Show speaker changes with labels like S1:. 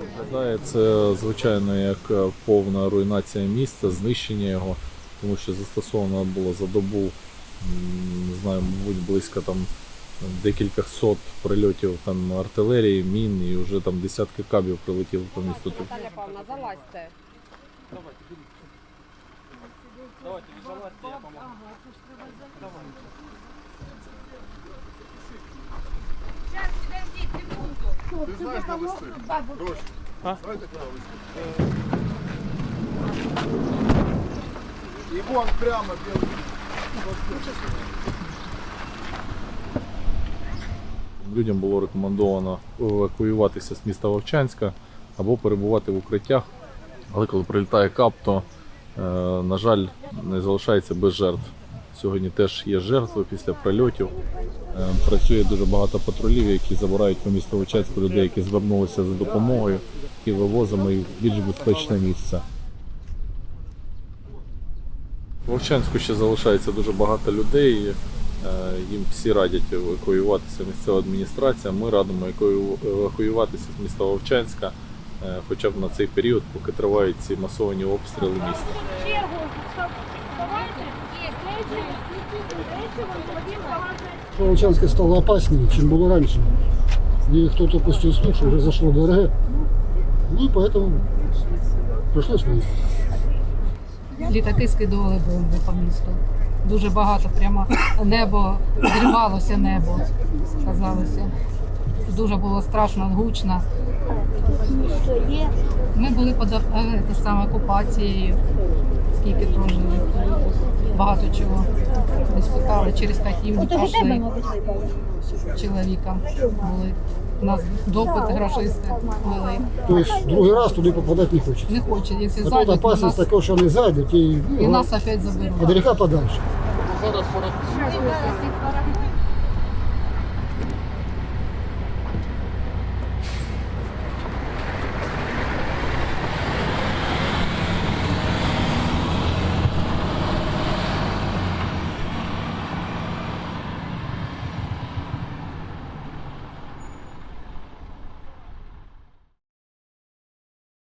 S1: Виглядає це, звичайно, як повна руйнація міста, знищення його, тому що застосовано було за добу, не знаю, мабуть, близько там декілька сот прильотів там артилерії, мін і вже там десятки кабів прилетіло по місту.
S2: Наталя Павловна, залазьте.
S3: Давайте, Давайте, залазьте, я допомогу.
S2: Ага, це ж треба залазити.
S4: Ти знаєш, де вести? Гроші.
S3: А?
S4: Знаєте, куди вести? І вон прямо білий.
S1: людям було рекомендовано евакуюватися з міста Вовчанська або перебувати в укриттях. Але коли прилітає кап, то, е, на жаль, не залишається без жертв. Сьогодні теж є жертви після прильотів. Е, Працює дуже багато патрулів, які забирають по місту Вовчанську людей, які звернулися за допомогою і вивозимо їх в більш безпечне місце. В Вовчанську ще залишається дуже багато людей. Е, Їм всі радять евакуюватися місцева адміністрація. Ми радимо евакуюватися з міста Вовчанська е, хоча б на цей період, поки тривають ці масовані обстріли міста.
S5: Волчанское стало опаснее, чем было раньше. И кто-то пустил слух, что уже зашло ДРГ. Ну и поэтому пришлось выехать.
S6: Літаки скидували бомби по місту. Дуже багато, прямо небо, зрівалося небо, казалося. Дуже було страшно, гучно. Ми були під е, те саме окупацією, скільки прожили. Багато чого. Не спитали, через Катівні пішли чоловіка були. Нас допит грошисти вели.
S5: Тобто другий раз туди попадати не хочеться.
S6: Не хоче, якщо
S5: А тут
S6: зайдуть, то нас,
S5: така, що они зайдуть і,
S6: і
S5: ну,
S6: нас опять заберуть.
S5: А греха подальше.
S4: Зараз